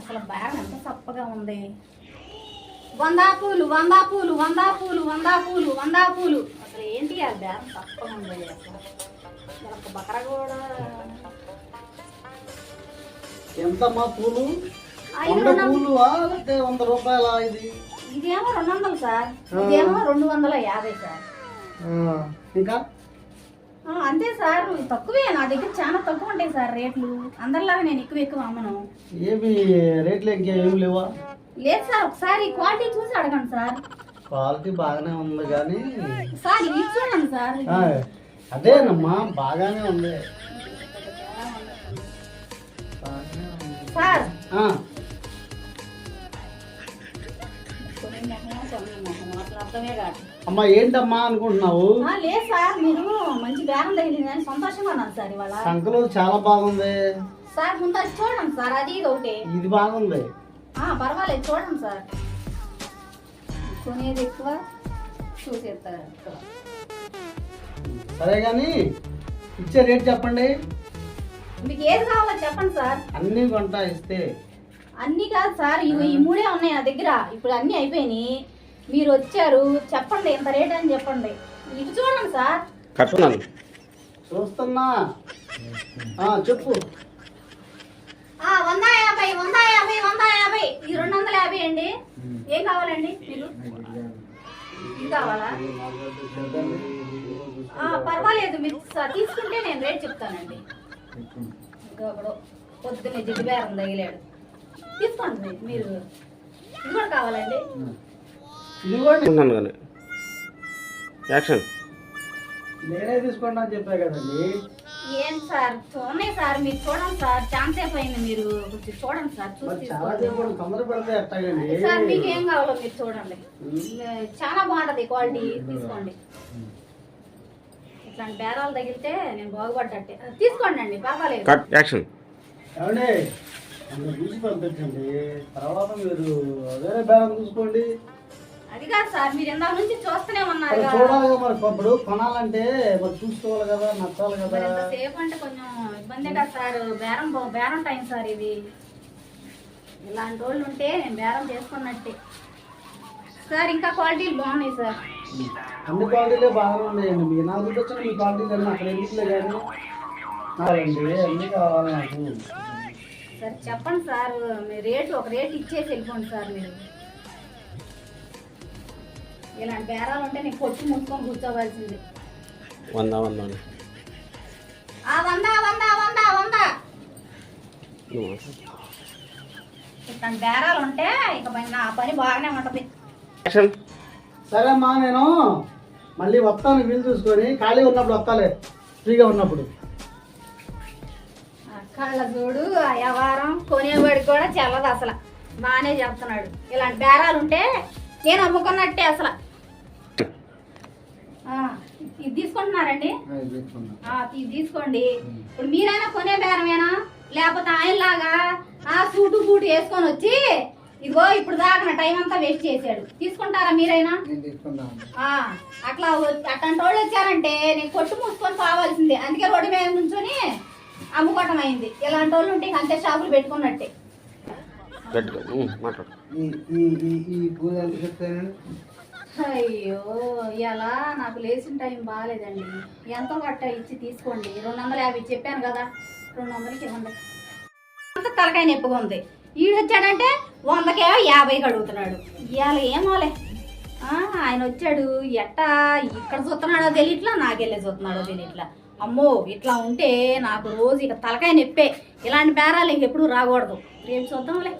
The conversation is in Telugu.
అసలు బ్యాగ్ ఎంత చప్పగా ఉంది. వందా పూలు వందా పూలు వందా పూలు వందా పూలు వందా పూలు. అసలు ఏంటి ఆ బ్యాగ్ చప్పగా ఉంది? అసలు ఒక బకర కూడా. ఎంతమ్మా పూలు? పూలు వంద రూపాయల ఇది? ఇదేమో రెండు వందలు సార్. ఇదేమో రెండు వందల యాభై సార్. ఇంకా? అంతే సార్. తక్కువే. నా దగ్గర చాలా తక్కువ ఉంటాయి సార్ రేట్లు. అందరిలాగా నేను ఎక్కువ ఎక్కువ అమ్మను. ఏమి రేట్లు ఇంకేం లేవా? లేదు సార్ ఒకసారి క్వాలిటీ చూసి అడగండి సార్. క్వాలిటీ బాగానే ఉంది కానీ సార్ ఇది చూడండి సార్. అదేనమ్మా బాగానే ఉంది. సార్ అమ్మా ఏంటమ్మా అనుకుంటున్నావు? లేదు సార్ మీరు మంచి బేరం తగిలిందని సంతోషంగా ఉన్నాను సార్ ఇవాళ. సంకలు చాలా బాగుంది. సార్ ముందు అది చూడండి సార్ అది ఇది ఒకటి. ఇది బాగుంది. ఆ, పర్వాలేదు చూడండి సార్. కొనేది ఎక్కువ చూసేస్తారు. ఎక్కువ సరే కానీ ఇచ్చే రేట్ చెప్పండి. మీకు ఏది కావాలో చెప్పండి సార్. అన్ని కొంటా ఇస్తే. అన్నీ కాదు సార్ ఇవి ఈ మూడే ఉన్నాయి నా దగ్గర. ఇప్పుడు అన్నీ అయిపోయినాయి. మీరు వచ్చారు చెప్పండి ఎంత రేట్ అని చెప్పండి. ఇటు చూడండి సార్. కట్టున్నాను చూస్తున్నా. ఆ, చెప్పు. ఆ, వంద యాభై వంద యాభై వంద యాభై. ఇది రెండు వందల యాభై అండి. ఏం కావాలండి మీరు? ఇది కావాలా? ఆ, పర్వాలేదు. మీరు తీసుకుంటే నేను రేట్ చెప్తానండి. ఇంకొకడు పొద్దున్నే జిడ్డు బేరం తగిలాడు. తీసుకోండి మీరు. మీరు. ఇది కూడా కావాలండి. ఉన్నాను కానీ. యాక్షన్. నేనే తీసుకోండి అని చెప్పా కదండి. ఏం సార్? చూడండి సార్ మీరు చూడండి సార్. ఛాన్స్ అయిపోయింది మీరు. కొంచెం చూడండి సార్. చూసి చాలా తొందర పెడితే ఎట్టాగండి సార్ మీకు ఏం కావాలో మీరు చూడండి. చాలా బాగుంటది క్వాలిటీ. తీసుకోండి. ఇట్లాంటి బేరాలు తగిలితే నేను బాగుపడ్డట్టే. తీసుకోండి అండి పర్వాలేదు. కట్. యాక్షన్. ఏమండి? చూసి పంపించండి. తర్వాత మీరు వేరే బేరం చూసుకోండి. అది కాదు సార్ మీరు ఇందాక నుంచి చూస్తూనే ఉన్నారు. చూడాలి మరి ఇప్పుడు కొనాలంటే మరి చూసుకోవాలి కదా నచ్చాలి కదా. అంటే కొంచెం ఇబ్బందే కదా సార్ బేరం బేరం టైం సార్ ఇది. ఇలాంటి వాళ్ళు ఉంటే నేను బేరం చేసుకున్నట్టే. సార్ ఇంకా క్వాలిటీలు బాగున్నాయి సార్. అన్ని క్వాలిటీలే బాగానే ఉన్నాయండి. మీ నాకు వచ్చిన మీ క్వాలిటీలు అన్నీ అక్కడ ఎందుకులే కానీ. కావాలండి అన్నీ కావాలి నాకు. సార్ చెప్పండి సార్ మీ రేటు ఒక రేటు ఇచ్చేసి వెళ్ళిపోండి సార్ మీరు. ఇలాంటి బేరాలు ఉంటే నేను కొట్టి మూసుకొని కూర్చోవలసింది. వంద వంద వంద. ఆ వంద వంద వంద. ఇట్లాంటి బేరాలు ఉంటే ఇక పని నా పని బాగానే ఉంటది. సరే అమ్మా నేను మళ్ళీ వస్తాను వీలు చూసుకొని. ఖాళీ ఉన్నప్పుడు వస్తాలే ఫ్రీగా ఉన్నప్పుడు. ఆ కళ్ళ చూడు ఆ వ్యవహారం కొనేవాడికి కూడా చెల్లదు అసలు. బాగానే చెప్తున్నాడు ఇలాంటి బేరాలు ఉంటే నేను అమ్ముకున్నట్టే అసలు. ఇది తీసుకుంటున్నారండి? ఆ, ఇది తీసుకోండి. ఇప్పుడు మీరైనా కొనే బేరమేనా? లేకపోతే ఆయనలాగా ఆ సూటు బూటు వేసుకొని వచ్చి ఇదిగో ఇప్పుడు దాకా నా టైం అంతా వేస్ట్ చేశాడు. తీసుకుంటారా మీరైనా? ఆ, అట్లా అట్లాంటి వాళ్ళు వచ్చారంటే నేను కొట్టు మూసుకొని పోవాల్సిందే. అందుకే రోడ్డు మీద నుంచొని అమ్ముకోవటం అయింది. ఇలాంటి వాళ్ళు ఉంటే అంతే షాపులు పెట్టుకున్నట్టే. అయ్యో ఇలా నాకు లేచిన టైం బాగాలేదండి ఎంతో గట్ట ఇచ్చి తీసుకోండి? రెండు వందల యాభై చెప్పాను కదా. రెండు వందలకి ఇవ్వండి అంత తలకాయ నొప్పిగా ఉంది. ఈడొచ్చాడంటే వందకే యాభైకి అడుగుతున్నాడు. ఇవాళ ఏమోలే ఆయన వచ్చాడు. ఎట్టా ఇక్కడ చూస్తున్నాడో తెలియట్లా నాకెళ్ళే చూస్తున్నాడో తెలియట్లా. అమ్మో ఇట్లా ఉంటే నాకు రోజు ఇక తలకాయ నొప్పే. ఇలాంటి బేరాలు ఎప్పుడు రాకూడదు. రేపు చూద్దాంలే.